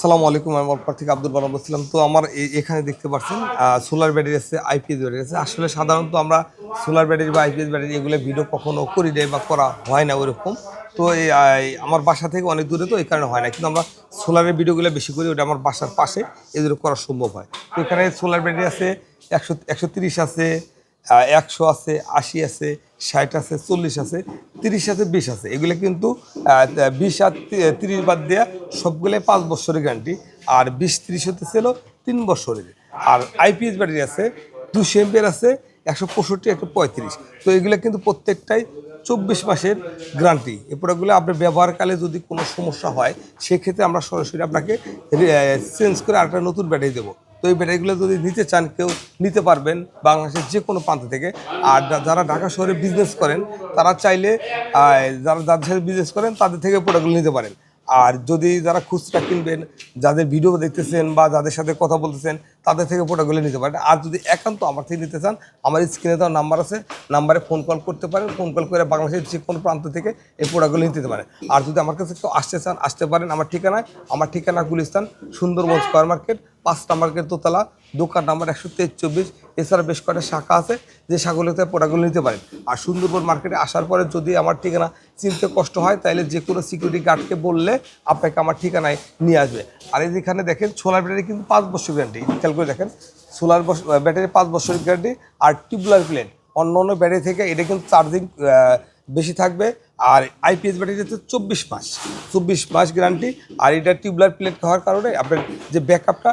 আসসালামু আলাইকুম, আমি অল্পার থেকে আব্দুল বালাম বলছিলাম। তো আমার এখানে দেখতে পাচ্ছেন সোলার ব্যাটারি আছে, আইপিএস ব্যাটারি আছে। আসলে সাধারণত আমরা সোলার ব্যাটারি বা আইপিএস ব্যাটারি এগুলো ভিডিও কখনো করি নাই বা করা হয় না ওরকম। তো এই আমার বাসা থেকে অনেক দূরে তো এই কারণে হয় না, কিন্তু আমরা সোলারের ভিডিওগুলো বেশি করি, ওটা আমার বাসার পাশে এগুলো করা সম্ভব হয়। তো এখানে সোলার ব্যাটারি আছে, একশো একশো তিরিশ আছে একশো আছে, আশি আছে, ষাট আছে, চল্লিশ আছে, তিরিশ আছে, বিশ আছে। এগুলো কিন্তু বিশ আর তিরিশ বাদ দেওয়া সবগুলোই পাঁচ বছরের গ্যারান্টি আর বিশ, তিরিশ হতে ছিল তিন বছরের। আর আইপিএস ব্যাটারি আছে, দুশো এমপিয়ার আছে, একশো পঁয়ষট্টি, একশো পঁয়ত্রিশ। তো এগুলো কিন্তু প্রত্যেকটাই চব্বিশ মাসের গ্যারান্টি এই প্রোডাক্টগুলো আপনার ব্যবহারকালে যদি কোনো সমস্যা হয়, সেক্ষেত্রে আমরা সরাসরি আপনাকে চেঞ্জ করে আরেকটা নতুন ব্যাটারি দেবো। তো এই ব্যাটারিগুলো যদি নিতে চান, কেউ নিতে পারবেন বাংলাদেশের যে কোনো প্রান্ত থেকে। আর যারা ঢাকা শহরে বিজনেস করেন, তারা চাইলে যারা যাদের সাথে বিজনেস করেন, তাদের থেকে প্রোডাক্টগুলো নিতে পারেন। আর যদি যারা খুচরা কিনবেন, যাদের ভিডিও দেখতেছেন বা যাদের সাথে কথা বলতেছেন, তাদের থেকে প্রোডাক্টগুলো নিতে পারেন। আর যদি একান্ত আমার থেকে নিতে চান, আমার স্ক্রিনে দেওয়া নাম্বার আছে নাম্বারে ফোন কল করতে পারেন ফোন কল করে বাংলাদেশের যে কোনো প্রান্ত থেকে এই প্রোডাক্টগুলো নিতে পারেন। আর যদি আমার কাছে কেউ আসতে চান, আসতে পারেন, আমার ঠিকানায়, আমার ঠিকানা গুলিস্তান, সুন্দরবন স্কোয়ার মার্কেট পাঁচ নাম্বারকে দোতলা দোকান নাম্বার একশো তেইশ, চব্বিশ। এছাড়া বেশ কয়েকটা শাখা আছে যে শাখাগুলোতে প্রোডাক্টগুলো নিতে পারেন। আর সুন্দরবন মার্কেটে আসার পরে যদি আমার ঠিকানা চিনতে কষ্ট হয় তাহলে যে কোনো সিকিউরিটি গার্ডকে বললে আপনাকে আমার ঠিকানায় নিয়ে আসবে। আর এই যেখানে দেখেন, সোলার ব্যাটারি কিন্তু পাঁচ বছর গ্যারান্টি খেয়াল করে দেখেন, সোলার ব্যাটারি পাঁচ বছরের গ্যারান্টি আর টিউবলার প্লেট। অন্য অন্য ব্যাটারি থেকে এটা কিন্তু চার্জিং বেশি থাকবে। আর আইপিএস ব্যাটারিতে চব্বিশ মাস। চব্বিশ মাস গ্যারান্টি আর এটা টিউবলার প্লেট খাওয়ার কারণে আপনার যে ব্যাকআপটা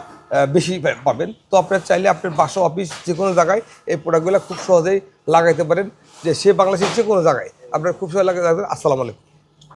বেশি পাবেন। তো আপনার চাইলে আপনার বাসা অফিস যে কোনো জায়গায় এই প্রোডাক্টগুলো খুব সহজেই লাগাইতে পারেন। যে সে বাংলাদেশের যে কোনো জায়গায়। আপনার খুব সহজে লাগাতে আসসালামু আলাইকুম।